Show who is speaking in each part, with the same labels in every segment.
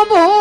Speaker 1: Oh boy.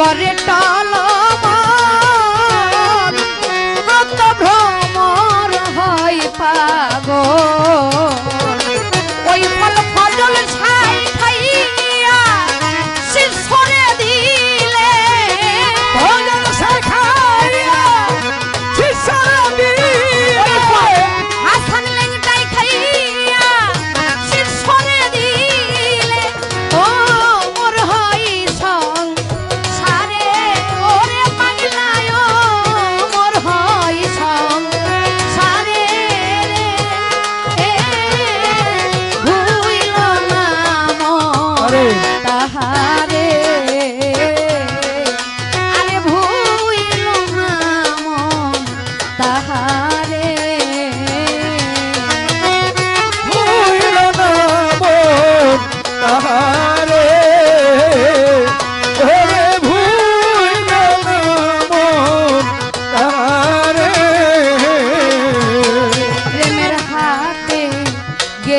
Speaker 1: করে টলমল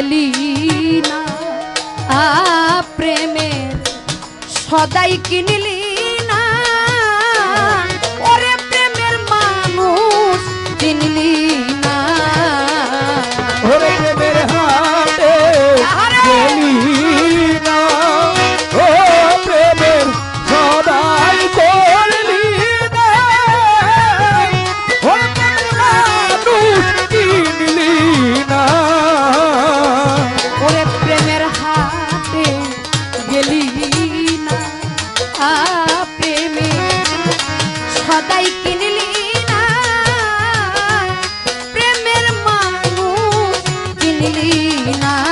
Speaker 1: গেলি না আ প্রেমের সদাই কিনলি কিনলি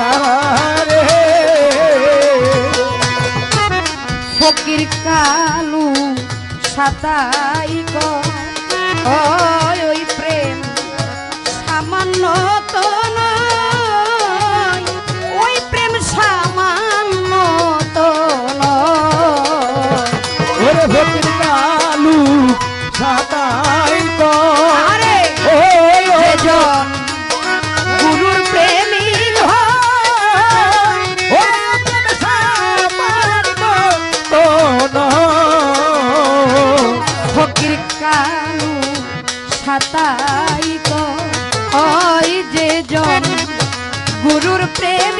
Speaker 1: তারে ফকির কালু সাতাই ওই প্রেম সামান্য তোর prêmio.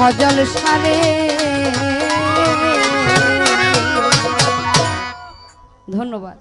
Speaker 1: সজল সারে। ধন্যবাদ।